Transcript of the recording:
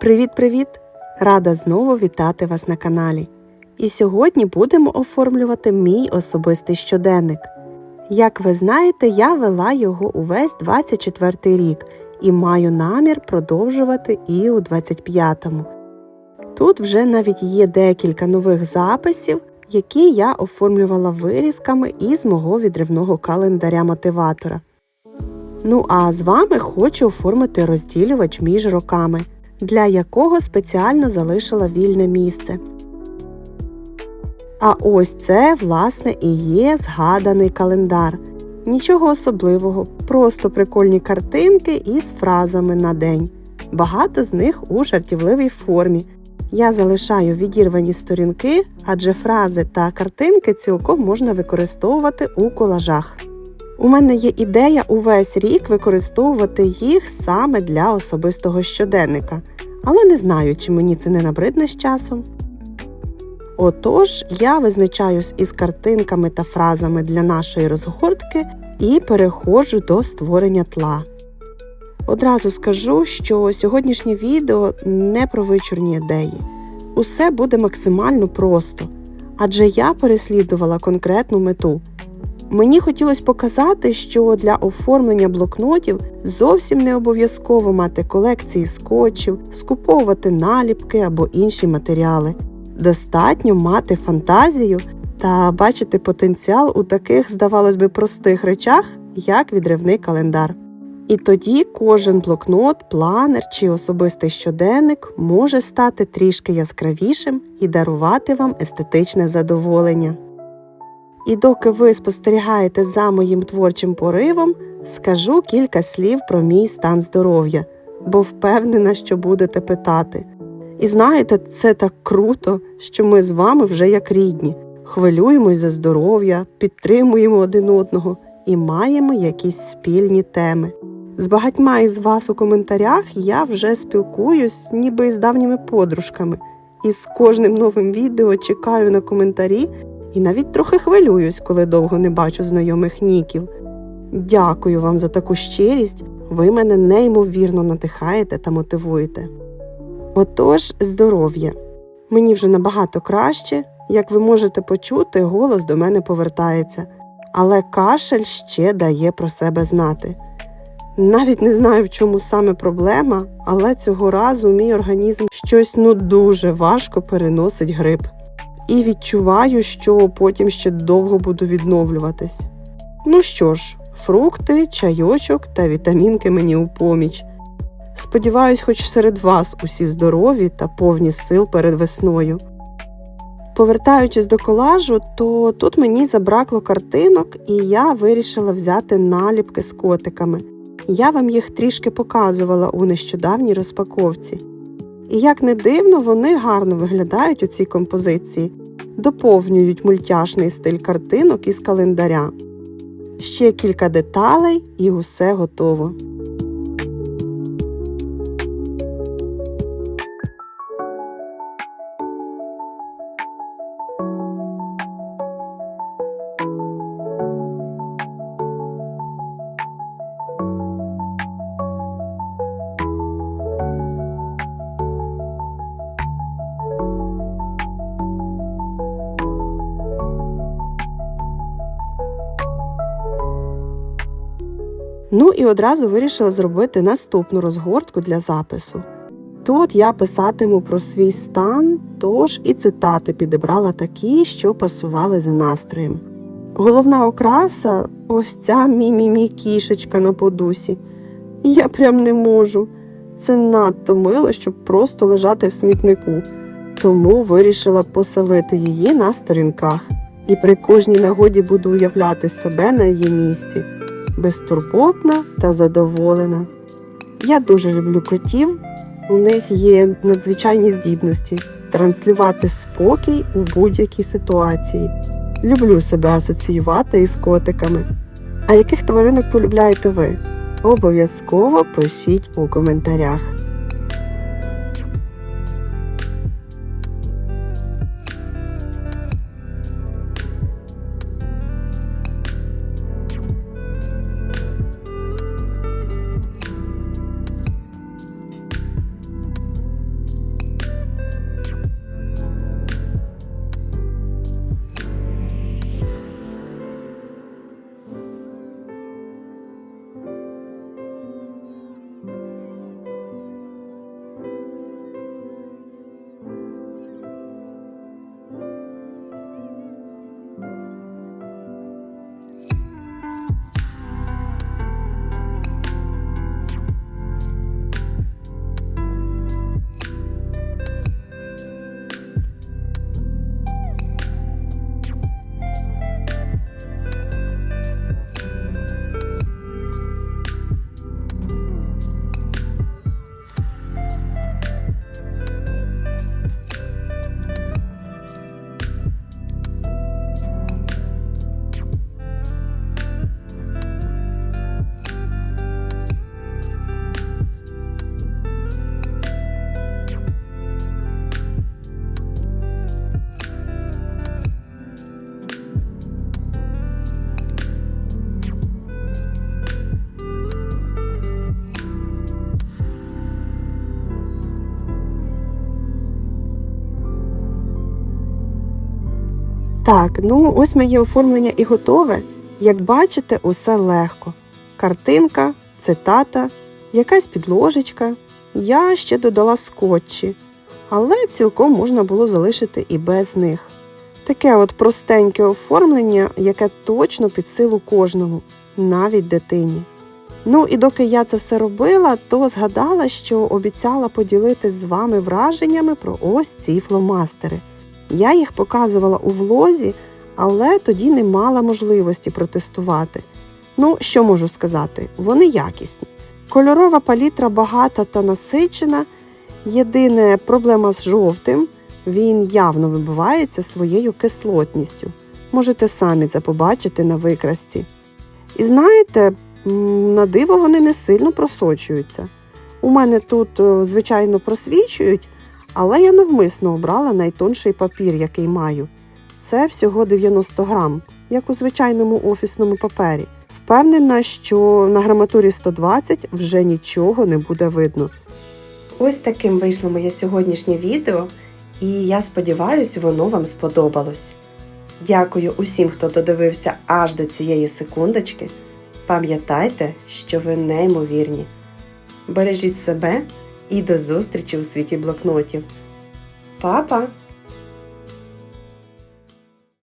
Привіт-привіт! Рада знову вітати вас на каналі. І сьогодні будемо оформлювати мій особистий щоденник. Як ви знаєте, я вела його увесь 24 рік і маю намір продовжувати і у 25-му. Тут вже навіть є декілька нових записів, які я оформлювала вирізками із мого відривного календаря мотиватора. Ну а з вами хочу оформити розділювач між роками, для якого спеціально залишила вільне місце. А ось це, власне, і є згаданий календар. Нічого особливого, просто прикольні картинки із фразами на день. Багато з них у жартівливій формі. Я залишаю відірвані сторінки, адже фрази та картинки цілком можна використовувати у колажах. У мене є ідея увесь рік використовувати їх саме для особистого щоденника, але не знаю, чи мені це не набридне з часом. Отож, я визначаюсь із картинками та фразами для нашої розгортки і переходжу до створення тла. Одразу скажу, що сьогоднішнє відео не про вичурні ідеї. Усе буде максимально просто, адже я переслідувала конкретну мету. Мені хотілося показати, що для оформлення блокнотів зовсім не обов'язково мати колекції скотчів, скуповувати наліпки або інші матеріали. Достатньо мати фантазію та бачити потенціал у таких, здавалось би, простих речах, як відривний календар. І тоді кожен блокнот, планер чи особистий щоденник може стати трішки яскравішим і дарувати вам естетичне задоволення. І доки ви спостерігаєте за моїм творчим поривом, скажу кілька слів про мій стан здоров'я, бо впевнена, що будете питати. І знаєте, це так круто, що ми з вами вже як рідні, хвилюємось за здоров'я, підтримуємо один одного і маємо якісь спільні теми. З багатьма із вас у коментарях я вже спілкуюсь, ніби з давніми подружками, і з кожним новим відео чекаю на коментарі і навіть трохи хвилююсь, коли довго не бачу знайомих ніків. Дякую вам за таку щирість, ви мене неймовірно надихаєте та мотивуєте. Отож, здоров'я. Мені вже набагато краще, як ви можете почути, голос до мене повертається, але кашель ще дає про себе знати. Навіть не знаю, в чому саме проблема, але цього разу мій організм щось ну дуже важко переносить грип. І відчуваю, що потім ще довго буду відновлюватись. Ну що ж, фрукти, чайочок та вітамінки мені у поміч. Сподіваюсь, хоч серед вас усі здорові та повні сил перед весною. Повертаючись до колажу, то тут мені забракло картинок, і я вирішила взяти наліпки з котиками. Я вам їх трішки показувала у нещодавній розпаковці. І як не дивно, вони гарно виглядають у цій композиції, доповнюють мультяшний стиль картинок із календаря. Ще кілька деталей і усе готово. Ну і одразу вирішила зробити наступну розгортку для запису. Тут я писатиму про свій стан, тож і цитати підібрала такі, що пасували за настроєм. Головна окраса ось ця мі-мі-мі кішечка на подусі. Я прям не можу. Це надто мило, щоб просто лежати в смітнику, тому вирішила поселити її на сторінках. І при кожній нагоді буду уявляти себе на її місці безтурботна та задоволена. Я дуже люблю котів, у них є надзвичайні здібності транслювати спокій у будь-якій ситуації. Люблю себе асоціювати із котиками. А яких тваринок полюбляєте ви? Обов'язково пишіть у коментарях. Так, ну ось моє оформлення і готове. Як бачите, усе легко. Картинка, цитата, якась підложечка. Я ще додала скотчі, але цілком можна було залишити і без них. Таке от простеньке оформлення, яке точно під силу кожному, навіть дитині. Ну і доки я це все робила, то згадала, що обіцяла поділитись з вами враженнями про ось ці фломастери. Я їх показувала у влозі, але тоді не мала можливості протестувати. Ну, що можу сказати, вони якісні. Кольорова палітра багата та насичена. Єдине проблема з жовтим, він явно вибивається своєю кислотністю. Можете самі це побачити на викрасці. І знаєте, на диво вони не сильно просочуються. У мене тут, е, звичайно, просвічують, але я навмисно обрала найтонший папір, який маю. Це всього 90 грам, як у звичайному офісному папері. Впевнена, що на граматурі 120 вже нічого не буде видно. Ось таким вийшло моє сьогоднішнє відео, і я сподіваюся, воно вам сподобалось. Дякую усім, хто додивився аж до цієї секундочки. Пам'ятайте, що ви неймовірні. Бережіть себе і до зустрічі у світі блокнотів. Па-па!